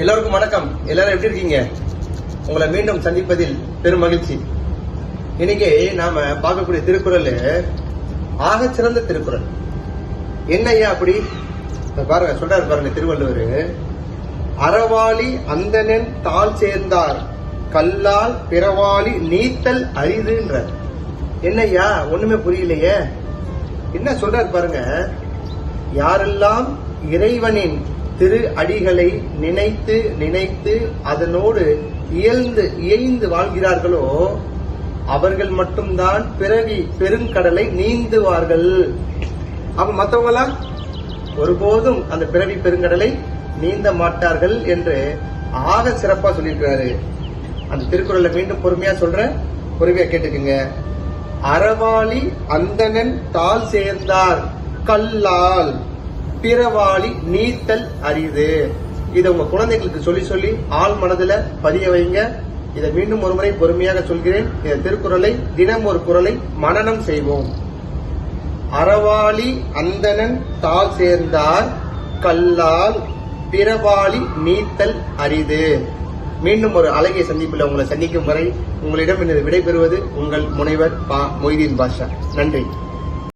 எல்லோருக்கும் வணக்கம். எல்லாரும் எப்படி இருக்கீங்க? உங்களை மீண்டும் சந்திப்பதில் பெரும் மகிழ்ச்சி. இன்னைக்கு நாம பார்க்கக்கூடிய திருக்குறள் ஆக சிறந்த திருக்குறள். என்ன ஐயா அப்படி? பாருங்க சொல்றாரு பாருங்க திருவள்ளுவர். அறவாளி அந்தணன் தாள் சேர்ந்தார். கல்லால் பிறவாளி நீத்தல் அரிதுன்றார். என்னய்யா ஒண்ணுமே புரியலையே. என்ன சொல்றாரு பாருங்க? யாரெல்லாம் இறைவனின் திரு அடிகளை நினைத்து நினைத்து அதனோடு இயல்ந்து இயைந்து வாழ்கிறார்களோ அவர்கள் மட்டும்தான் பிறவி பெருங்கடலை நீந்துவார்கள். அப்ப மத்தவங்களாம் ஒருபோதும் அந்த பிறவி பெருங்கடலை நீந்த மாட்டார்கள் என்று ஆக சிறப்பா சொல்லியிருக்கிறாரு. அந்த திருக்குறளை மீண்டும் பொறுமையா சொல்ற பொறுமையா கேட்டுக்குங்க. அறவாளி அந்தணன் தால் சேர்ந்தார் கல்லால். பிறவாளி நீத்தல் அரிது. இதை உங்க குழந்தைகளுக்கு சொல்லி சொல்லி ஆள் மனதுல பதிய வைங்க. இதை மீண்டும் ஒரு முறை பொறுமையாக சொல்கிறேன். இந்த திருக்குறளை தினம் ஒரு குரலை மனனம் செய்வோம். அறவாளி அந்தணன் தாள் சேர்ந்தார். கல்லால் பிறவாளி நீத்தல் அரிது. மீண்டும் ஒரு அழகிய சந்திப்பில் உங்களை சந்திக்கும் வரை உங்களிடம் விடைபெறுவது உங்கள் முனைவர் பா மொய்தீன் பாஷா. நன்றி.